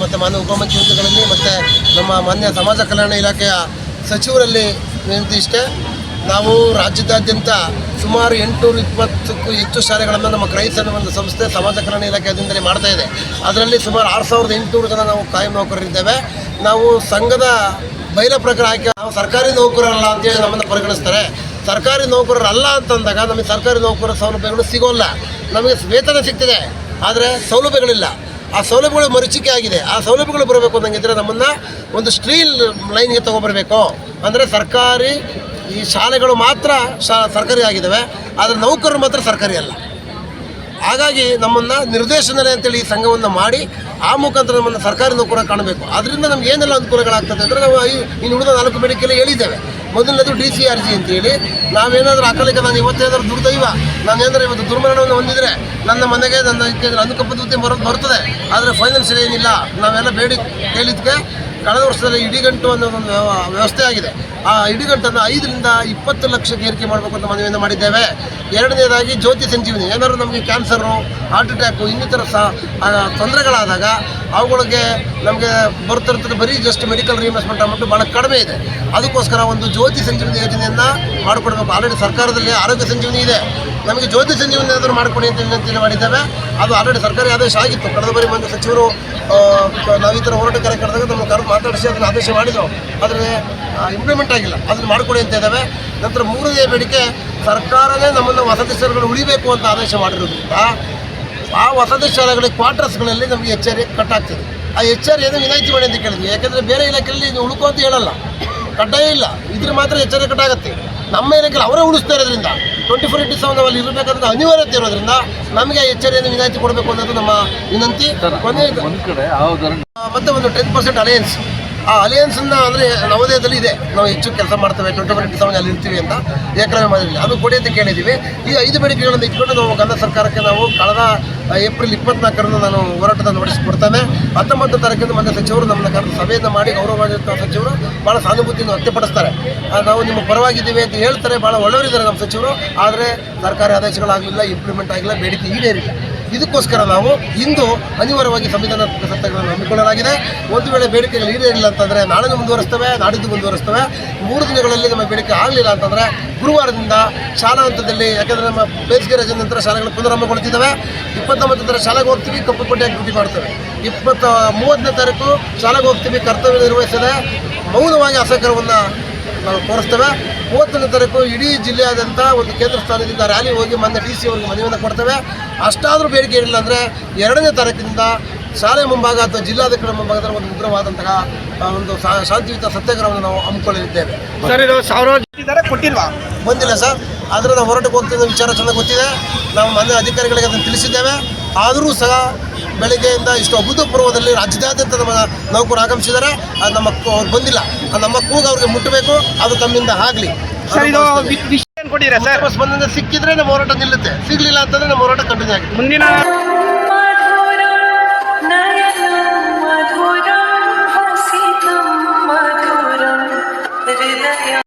ಮತ್ತು ಮಾನ್ಯ ಉಪಮುಖ್ಯಮಂತ್ರಿಗಳಲ್ಲಿ ಮತ್ತು ನಮ್ಮ ಮಾನ್ಯ ಸಮಾಜ ಕಲ್ಯಾಣ ಇಲಾಖೆಯ ಸಚಿವರಲ್ಲಿ ವಿನಂತಿಷ್ಟೇ ನಾವು ರಾಜ್ಯದಾದ್ಯಂತ ಸುಮಾರು ಎಂಟುನೂರ ಇಪ್ಪತ್ತಕ್ಕೂ ಹೆಚ್ಚು ಶಾಲೆಗಳನ್ನು ನಮ್ಮ ಕ್ರೈಸ್ ಒಂದು ಸಂಸ್ಥೆ ಸಮಾಜ ಕಲ್ಯಾಣ ಇಲಾಖೆ ಅಧೀನದಲ್ಲಿ ಮಾಡ್ತಾ ಇದೆ. ಅದರಲ್ಲಿ ಸುಮಾರು ಆರು ಸಾವಿರದ ಎಂಟುನೂರು ಜನ ನಾವು ಕಾಯಂ ನೌಕರರಿದ್ದೇವೆ. ನಾವು ಸಂಘದ ಬೈಲ ಪ್ರಕಾರ ಹಾಕಿ ನಾವು ಸರ್ಕಾರಿ ನೌಕರರಲ್ಲ ಅಂತೇಳಿ ನಮ್ಮನ್ನು ಪರಿಗಣಿಸ್ತಾರೆ. ಸರ್ಕಾರಿ ನೌಕರರಲ್ಲ ಅಂತಂದಾಗ ನಮಗೆ ಸರ್ಕಾರಿ ನೌಕರರ ಸೌಲಭ್ಯಗಳು ಸಿಗೋಲ್ಲ. ನಮಗೆ ವೇತನ ಸಿಗ್ತದೆ, ಆದರೆ ಸೌಲಭ್ಯಗಳಿಲ್ಲ. ಆ ಸೌಲಭ್ಯಗಳು ಮರುಚಿಕೆ ಆಗಿದೆ. ಆ ಸೌಲಭ್ಯಗಳು ಬರಬೇಕು ಅಂದಂಗಿದ್ರೆ ನಮ್ಮನ್ನು ಒಂದು ಸ್ಟ್ರೀಲ್ ಲೈನ್ಗೆ ತೊಗೊಬರಬೇಕು. ಅಂದರೆ ಸರ್ಕಾರಿ ಈ ಶಾಲೆಗಳು ಮಾತ್ರ ಶಾ, ಸರ್ಕಾರಿ ಆಗಿದ್ದಾವೆ ಆದರೆ ನೌಕರರು ಮಾತ್ರ ಸರ್ಕಾರಿ ಅಲ್ಲ. ಹಾಗಾಗಿ ನಮ್ಮನ್ನು ನಿರ್ದೇಶನರೇ ಅಂತೇಳಿ ಈ ಸಂಘವನ್ನು ಮಾಡಿ ಆ ಮುಖಾಂತರ ನಮ್ಮನ್ನು ಸರ್ಕಾರನೂ ಕೂಡ ಕಾಣಬೇಕು. ಅದರಿಂದ ನಮ್ಗೆ ಏನೆಲ್ಲ ಅನುಕೂಲಗಳಾಗ್ತದೆ ಅಂದರೆ ನಾವು ಈ ಇನ್ನು ಉಳಿದ ನಾಲ್ಕು ಬೇಡಿಕೆಯಲ್ಲಿ ಹೇಳಿದ್ದೇವೆ. ಮೊದಲನೇದು ಡಿ ಸಿ ಆರ್ ಜಿ ಅಂತೇಳಿ. ನಾವೇನಾದರೂ ಅಕಾಲಿಕ ನಾನು ಇವತ್ತೇನಾದರೂ ದುರ್ದೈವ ನಾನೇನಾದರೂ ಇವತ್ತು ದುರ್ಮರಣವನ್ನು ಹೊಂದಿದರೆ ನನ್ನ ಮನೆಗೆ ನನ್ನ ಅನುಕಂಪ ಬರೋದು ಬರ್ತದೆ. ಆದರೆ ಫೈನಾನ್ಷಿಯಲ್ ಏನಿಲ್ಲ, ನಾವೆಲ್ಲ ಬೇಡಿ ಕೇಳಿದ್ದಕ್ಕೆ ಕಳೆದ ವರ್ಷದಲ್ಲಿ ಇಡಿಗಂಟು ಅನ್ನೋ ಒಂದು ವ್ಯವ- ವ್ಯವಸ್ಥೆ ಆಗಿದೆ. ಆ ಇಡಿಗಂಟನ್ನು ಐದರಿಂದ ಇಪ್ಪತ್ತು ಲಕ್ಷಕ್ಕೆ ಏರಿಕೆ ಮಾಡಬೇಕು ಅಂತ ಮನವಿಯನ್ನು ಮಾಡಿದ್ದೇವೆ. ಎರಡನೇದಾಗಿ ಜ್ಯೋತಿ ಸಂಜೀವಿನಿ. ಏನಾದ್ರು ನಮಗೆ ಕ್ಯಾನ್ಸರು ಹಾರ್ಟ್ ಅಟ್ಯಾಕು ಇನ್ನಿತರ ಸಹ ತೊಂದರೆಗಳಾದಾಗ ಅವುಗಳಿಗೆ ನಮಗೆ ಬರ್ತಿರ್ತದೆ ಬರೀ ಜಸ್ಟ್ ಮೆಡಿಕಲ್ ರಿಇಂಬರ್ಸ್ಮೆಂಟ್ ಅಮೌಂಟ್ ಭಾಳ ಕಡಿಮೆ ಇದೆ. ಅದಕ್ಕೋಸ್ಕರ ಒಂದು ಜ್ಯೋತಿ ಸಂಜೀವಿನಿ ಯೋಜನೆಯನ್ನು ಮಾಡಿಕೊಡ್ಬೇಕು. ಆಲ್ರೆಡಿ ಸರ್ಕಾರದಲ್ಲಿ ಆರೋಗ್ಯ ಸಂಜೀವಿನಿ ಇದೆ. ನಮಗೆ ಜ್ಯೋತಿ ಸಂಜೀವಿನಿ ಏನಾದರೂ ಮಾಡಿಕೊಡಿ ಅಂತ ವಿನಂತಿಯನ್ನು ಮಾಡಿದ್ದೇವೆ. ಅದು ಆಲ್ರೆಡಿ ಸರ್ಕಾರಿ ಆದೇಶ ಆಗಿತ್ತು. ಕಳೆದ ಬಾರಿ ಒಂದು ಸಚಿವರು ನಾವು ಈ ಥರ ಹೋರಾಟ ಕರೆ ಕರೆದಾಗ ನಮ್ಮ ಕರೆದು ಮಾತಾಡಿಸಿ ಅದನ್ನು ಆದೇಶ ಮಾಡಿದ್ದೆವು ಆದರೆ ಇಂಪ್ಲಿಮೆಂಟ್ ಆಗಿಲ್ಲ. ಅದನ್ನು ಮಾಡಿಕೊಡಿ ಅಂತ ಇದ್ದಾವೆ. ನಂತರ ಮೂರನೇ ಬೇಡಿಕೆ ಸರ್ಕಾರನೇ ನಮ್ಮನ್ನು ವಸತಿ ಶಾಲೆಗಳು ಉಳಿಬೇಕು ಅಂತ ಆದೇಶ ಮಾಡಿರೋದ್ರಿಂದ ಆ ವಸತಿ ಶಾಲೆಗಳಿಗೆ ಕ್ವಾರ್ಟರ್ಸ್ಗಳಲ್ಲಿ ನಮಗೆ ಎಚ್ಚರಿ ಕಟ್ಟಾಗ್ತದೆ. ಆ ಎಚ್ಚರಿಯನ್ನು ವಿನಾಯಿತಿ ಮಾಡಿ ಅಂತ ಕೇಳಿದ್ವಿ. ಯಾಕಂದರೆ ಬೇರೆ ಇಲಾಖೆಯಲ್ಲಿ ಇದು ಉಳ್ಕೊ ಅಂತ ಹೇಳಲ್ಲ. ಕಡ್ಡಾಯ ಇಲ್ಲ. ಇದ್ರ ಮಾತ್ರ ಎಚ್ಚರಿಕೆ ಕಟ್ಟಾಗುತ್ತೆ. ನಮ್ಮ ಇಲಾಖೆಯಲ್ಲಿ ಅವರೇ ಉಳಿಸ್ತಾ ಇರೋದ್ರಿಂದ ಟ್ವೆಂಟಿ ಫೋರ್ ಇಂಟು ಸೆವೆನ್ ಅಲ್ಲಿ ಇರಬೇಕಾದ್ರೆ ಅನಿವಾರ್ಯತೆ ಇರೋದ್ರಿಂದ ನಮಗೆ ಆ ಎಚ್ಚರಿಯನ್ನು ವಿನಾಯಿತಿ ಕೊಡಬೇಕು ಅನ್ನೋದು ನಮ್ಮ ವಿನಂತಿ. ಆ, ಮತ್ತೆ ಒಂದು ಟೆನ್ ಪರ್ಸೆಂಟ್ ಅಲಯನ್ಸ್ ಆ ಅಲಯನ್ಸನ್ನು ಅಂದರೆ ನವೋದಯದಲ್ಲಿ ಇದೆ. ನಾವು ಹೆಚ್ಚು ಕೆಲಸ ಮಾಡ್ತೇವೆ ಟ್ವೆಂಟಿ ಫೋರ್ ಇಂಟು ಸೆವೆನ್ ಅಲ್ಲಿ ಇರ್ತೀವಿ ಅಂತ ಏಕರವೇ ಮಾಡಿದ್ವಿ ಅದು ಕೊಡಿ ಅಂತ ಕೇಳಿದ್ದೀವಿ. ಈ ಐದು ಬೇಡಿಕೆಗಳನ್ನು ಇಟ್ಕೊಂಡು ನಾವು ಕನ್ನಡ ಸರ್ಕಾರಕ್ಕೆ ನಾವು ಕಳೆದ ಏಪ್ರಿಲ್ ಇಪ್ಪತ್ನಾಲ್ಕರಂದು ನಾನು ಹೋರಾಟದ ನಡೆಸಿಕೊಡ್ತೇನೆ. ಹತ್ತೊಂಬತ್ತು ತಾರೀಕಿಂದ ಮಾನ್ಯ ಸಚಿವರು ನಮ್ಮನ್ನ ಕರೆದು ಸಭೆಯನ್ನು ಮಾಡಿ ಗೌರವವಾಗಿರ್ತಕ್ಕಂಥ ಸಚಿವರು ಭಾಳ ಸಾನುಭೂತಿಯನ್ನು ವ್ಯಕ್ತಪಡಿಸ್ತಾರೆ. ನಾವು ನಿಮ್ಮ ಪರವಾಗಿದ್ದೀವಿ ಅಂತ ಹೇಳ್ತಾರೆ. ಭಾಳ ಒಳ್ಳೆಯವರಿದ್ದಾರೆ ನಮ್ಮ ಸಚಿವರು. ಆದರೆ ಸರ್ಕಾರಿ ಆದೇಶಗಳಾಗಲಿಲ್ಲ ಇಂಪ್ಲಿಮೆಂಟ್ ಆಗಿಲ್ಲ ಬೇಡಿಕೆ ಈಡೇರಿಲ್ಲ. ಇದಕ್ಕೋಸ್ಕರ ನಾವು ಇಂದು ಅನಿವಾರ್ಯವಾಗಿ ಸಂವಿಧಾನ ಸತ್ಯಗಳನ್ನು ಹಮ್ಮಿಕೊಳ್ಳಲಾಗಿದೆ. ಒಂದು ವೇಳೆ ಬೇಡಿಕೆಗಳು ಈಡೇರಿಲ್ಲ ಅಂತಂದರೆ ನಾಳೆ ಮುಂದುವರಿಸ್ತವೆ, ನಾಡಿದ್ದು ಮುಂದುವರಿಸ್ತವೆ. ಮೂರು ದಿನಗಳಲ್ಲಿ ನಮ್ಮ ಬೇಡಿಕೆ ಆಗಲಿಲ್ಲ ಅಂತಂದರೆ ಗುರುವಾರದಿಂದ ಶಾಲಾ ಹಂತದಲ್ಲಿ, ಯಾಕಂದರೆ ನಮ್ಮ ಬೇಸಿಗೆ ರಜೆ ನಂತರ ಶಾಲೆಗಳು ಪುನರಂಭಗೊಳ್ತಿದ್ದಾವೆ ಇಪ್ಪತ್ತೊಂಬತ್ತು ನಂತರ ಶಾಲೆಗೆ ಹೋಗ್ತೀವಿ, ಕಪ್ಪು ಪಟ್ಟಿಯಾಗಿ ಡ್ಯೂಟಿ ಮಾಡ್ತೇವೆ. ಇಪ್ಪತ್ತ, ಮೂವತ್ತನೇ ತಾರೀಕು ಶಾಲೆಗೆ ಹೋಗ್ತೀವಿ, ಕರ್ತವ್ಯ ನಿರ್ವಹಿಸದೆ ಮೌನವಾಗಿ ಅಸಹಕಾರವನ್ನು ನಾವು ತೋರಿಸ್ತೇವೆ. ಮೂವತ್ತನೇ ತಾರೀಕು ಇಡೀ ಜಿಲ್ಲೆಯಾದ್ಯಂತ ಒಂದು ಕೇಂದ್ರ ಸ್ಥಾನದಿಂದ ರ್ಯಾಲಿ ಹೋಗಿ ಮೊನ್ನೆ ಡಿ ಸಿ ಅವರಿಗೆ ಮನವಿಯನ್ನು ಕೊಡ್ತೇವೆ. ಅಷ್ಟಾದರೂ ಬೇಡಿಕೆ ಇರಲಿಲ್ಲ ಅಂದರೆ ಎರಡನೇ ತಾರೀಕಿನಿಂದ ಶಾಲೆ ಮುಂಭಾಗ ಅಥವಾ ಜಿಲ್ಲಾಧಿಕಾರಿ ಮುಂಭಾಗದಲ್ಲಿ ಒಂದು ಉಗ್ರವಾದಂತಹ ಒಂದು ಶಾಂತಿಯುತ ಸತ್ಯಾಗ್ರಹವನ್ನು ನಾವು ಹಮ್ಮಿಕೊಳ್ಳಲಿದ್ದೇವೆ. ಸರ್ ಇದು ಸಾವಿರ ಇದ್ದಾರೆ ಕೊಟ್ಟಿಲ್ವಾ? ಬಂದಿಲ್ಲ ಸರ್. ಆದರೆ ನಾವು ಹೊರಟು ಹೋಗ್ತಿದ್ದ ವಿಚಾರ ಚೆನ್ನಾಗಿ ಗೊತ್ತಿದೆ. ನಾವು ಮನೆ ಅಧಿಕಾರಿಗಳಿಗೆ ಅದನ್ನು ತಿಳಿಸಿದ್ದೇವೆ. ಆದರೂ ಸಹ ಬೆಳಗ್ಗೆಯಿಂದ ಇಷ್ಟು ಅಭೂತಪೂರ್ವದಲ್ಲಿ ರಾಜ್ಯದಾದ್ಯಂತ ನಮ್ಮ ನೌಕರು ಆಗಮಿಸಿದ್ದಾರೆ. ಅದು ನಮ್ಮ ಅವ್ರು ಬಂದಿಲ್ಲ. ನಮ್ಮ ಕೂಗು ಅವ್ರಿಗೆ ಮುಟ್ಟಬೇಕು. ಅದು ತಮ್ಮಿಂದ ಆಗಲಿ. ಕೊಟ್ಟಿದ್ದೀರಾ ಸರ್? ಸ್ಪಂದನೆ ಸಿಕ್ಕಿದ್ರೆ ನಮ್ಮ ಹೋರಾಟ ನಿಲ್ಲುತ್ತೆ. ಸಿಗ್ಲಿಲ್ಲ ಅಂತಂದ್ರೆ ನಮ್ಮ ಹೋರಾಟ ಕಂಟಿನ್ಯೂ ಆಗಿದೆ. ಮುಂದಿನ